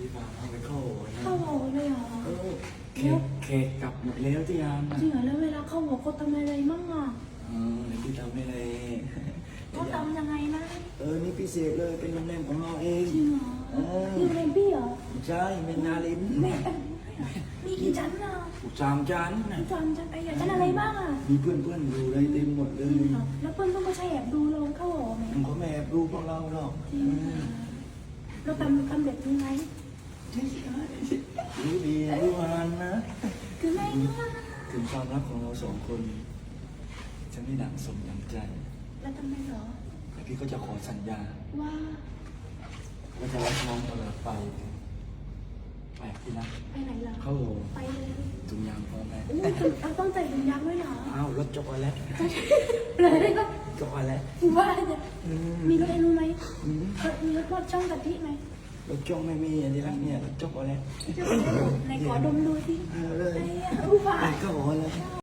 พี่พาเอาไปเข้าโหนะเข้าโหเลยเหรอเออเคกเคกกลับหมดแล้วที่ยามนะจริงเหรอแล้วเวลาเข้าโหเขาทำอะไรมั่งอะเออเดี๋ยวพี่ทำให้เลยเขาทำยังไงนะเออนี่พิเศษเลยเป็นโรงแรมของเราเองจริงเหรอเออนี่เรนพี่เหรอใช่เป็นนาลินแม่มีกี่ชั้นอะสามชั้นนะชั้นชั้นไอ้ชั้นอะไรบ้างอะมีเพื่อนเพื่อนๆดูเลยเต็มหมดเลจริยงเหรอแล้วเปิ้ลต้องมาใช้แอบดูเราเข้าโหไหมผมก็แม่ดูพวกเราหรอกจริงเหรอเราทำทำแบบนี้ไหม รู้ดีรู้งานนะ คือไม่นะถึงความรักของเราสองคน จะไม่ดังสมดังใจ แล้วทำไมเหรอ แต่พี่ก็จะขอสัญญาว่าว่าจะรักน้องตลอดไปไปพี่นะไปไหนเหรอเข้าโหไปเลยถุงยางพร้อมไหมอู้เอาต้องใส่ถุงยางด้วยเหรออ้าวรถจ็อกโกแลตเลยก็จ็อกโกแลตว่าจะอืมมีรถเอ็นรู้ไหมอืมเออมีรถทอดช่องกะทิไหม รถจ้องไม่มีอันนี้ละเนี่ยรถจ้อกโกแลตไหนขอดมดูสิเอาเลยไอ้อะอู้ว่าไปเข้าโหเลย